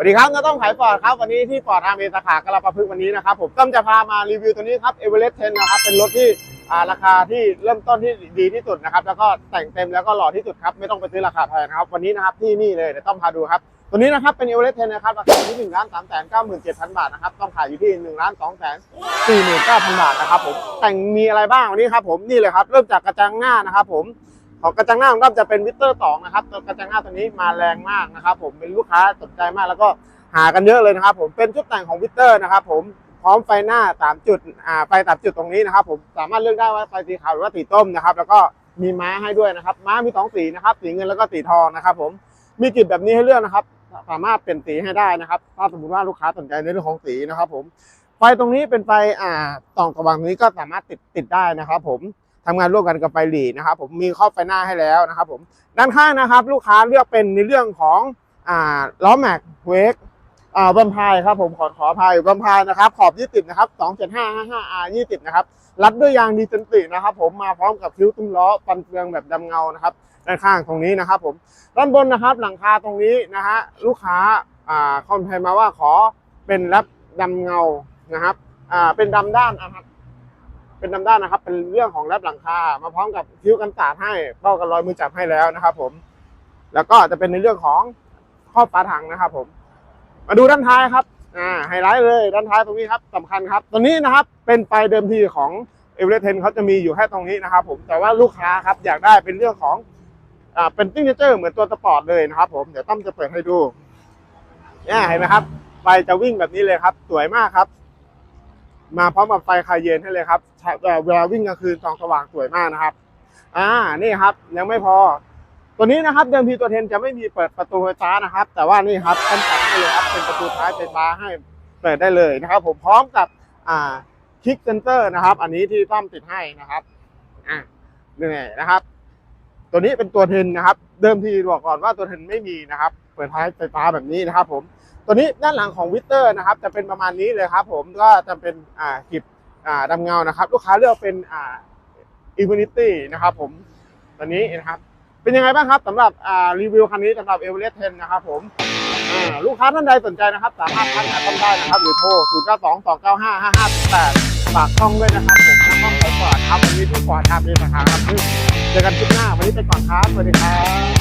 วัสดีครับน้าต้อมขายปอร์ดครับ วันนี้ที่ปอร์ดอาร์เมสาขากระประพฤกวันนี้นะครับผมต้อมจะพามารีวิวตัวนี้ครับเอเวอเรสต์10นนะครับ เป็นรถที่ราคาที่เริ่มต้นที่ดีที่สุดนะครับ แล้วก็แต่งเต็มแล้วก็หล่อที่สุดครับ ไม่ต้องไปซื้อราคาแพงครับ วันนี้นะครับที่นี่เลยเดี๋ยวต้อมพาดูครับ ตัวนี้นะครับเป็นเอเวอเรสต์10นนะครับ ราคาอยู่ที่1ล้าน3แสน9หมื่น7พันบาทนะครับ ต้องขายอยู่ที่1ล้าน2แสน4หมื่น9พันบาทนะครับผม แต่งมีอะไรบ้างวันนี้ครับผม นี่เลยครับ เริ่มจากกระจังหน้านะครับผม ของกระจังหน้าของเราจะเป็นวิตเตอร์สองนะครับตัวกระจังหน้าตัวนี้มาแรงมากนะครับ ผมเป็นลูกค้าสนใจมากแล้วก็หากันเยอะเลยนะครับ ผมเป็นชุดแต่งของวิตเตอร์นะครับ ผมพร้อมไฟหน้าสามจุดอ่าไฟสามจุดตรงนี้นะครับ ผมสามารถเลือกได้ว่าไฟสีขาวหรือว่าสีส้มนะครับ แล้วก็มีม้าให้ด้วยนะครับ ม้ามีสองสีนะครับ สีเงินแล้วก็สีทองนะครับ ผมมีจุดแบบนี้ให้เลือกนะครับ สามารถเปลี่ยนสีให้ได้นะครับถ้าสมมติว่าลูกค้าสนใจในเรื่องของสีนะครับ ผมไฟตรงนี้เป็นไฟอ่าส่องสว่างนี้ก็สามารถติดติดได้นะครับ ผม ทำงานร่วมกันกับไฟหลีนะครับผมมีครอบไฟหน้าให้แล้วนะครับผมด้านข้างนะครับ ลูกค้าเลือกเป็นในเรื่องของอล้อแม็กเวกอ่าบัมพายครับผมขอขออภัยบัมพายนะครับขอบ 20 นะครับ 27555 R 20 นะครับ รัดด้วยยางดีเซนตินะครับ ผมมาพร้อมกับคิ้วตุ้มล้อฟันเฟืองแบบดำเงานะครับด้านข้างตรงนี้นะครับผมด้านบนนะครับหลังคาตรงนี้นะฮะลูกค้าอ่าคอมเพลนมาว่าขอเป็นแรปดำเงานะครับอ่าเป็นดำด้านนะครับ เป็นดำด้านนะครับ เป็นเรื่องของแรปหลังคา มาพร้อมกับคิ้วกันสาดให้เป้ากันรอยมือจับให้แล้วนะครับ ผม แล้วก็จะเป็นในเรื่องของครอบฝาถังนะครับ ผม มาดูด้านท้ายครับ อ่าไฮไลท์เลยด้านท้ายตรงนี้ครับสำคัญครับตัวนี้นะครับ เป็นไฟเดิมทีของเอเวอเรสต์เขาจะมีอยู่แค่ตรงนี้นะครับ ผมแต่ว่าลูกค้าครับอยากได้เป็นเรื่องของอ่าเป็นซิงเกิลเหมือนตัวสปอร์ตเลยนะครับ ผมเดี๋ยวต้อมจะเปิดให้ดูเนี่ยเห็นไหมครับไฟจะวิ่งแบบนี้เลยครับ สวยมากครับ มาพร้อมกับไฟคายเย็นให้เลยครับเวลาวิ่งกลางคืนส่องสว่างสวยมากนะครับ อ่านี่ครับยังไม่พอ ตัวนี้นะครับเดิมทีตัวเทนจะไม่มีเปิดประตูไฟฟ้านะครับ แต่ว่านี่ครับต้นตัดให้เลยครับเป็นประตูท้ายไฟฟ้าให้เปิดได้เลยนะครับ ผมพร้อมกับอ่าคลิกเซนเตอร์นะครับ อันนี้ที่ต้อมติดให้นะครับอ่านี่นะครับ ตัวนี้เป็นตัวเทนนะครับ เดิมทีบอกก่อนว่าตัวเทนไม่มีนะครับ เปิดท้ายไฟฟ้าแบบนี้นะครับ ผม ตัวนี้ด้านหลังของวิเตอร์นะครับจะเป็นประมาณนี้เลยครับผมก็จะเป็นอ่ากิบอ่าดำเงานะครับ ลูกค้าเลือกเป็นอ่าอินฟินิตี้นะครับผมตัวนี้นะครับเป็นยังไงบ้างครับสำหรับอ่ารีวิวคันนี้สำหรับเอเวอเรสต์10นะครับผมอ่าลูกค้าท่านใดสนใจนะครับ สามารถทักหาต้อมได้นะครับ หรือโทร 0 9 2 2 9 5 5 5 8ฝากช่องด้วยนะครับผมช่องขายก่อนครับวันนี้ที่ก่อนทำเองนะครับเจอกันคลิปหน้าวันนี้ไปก่อนครับสวัสดีครับ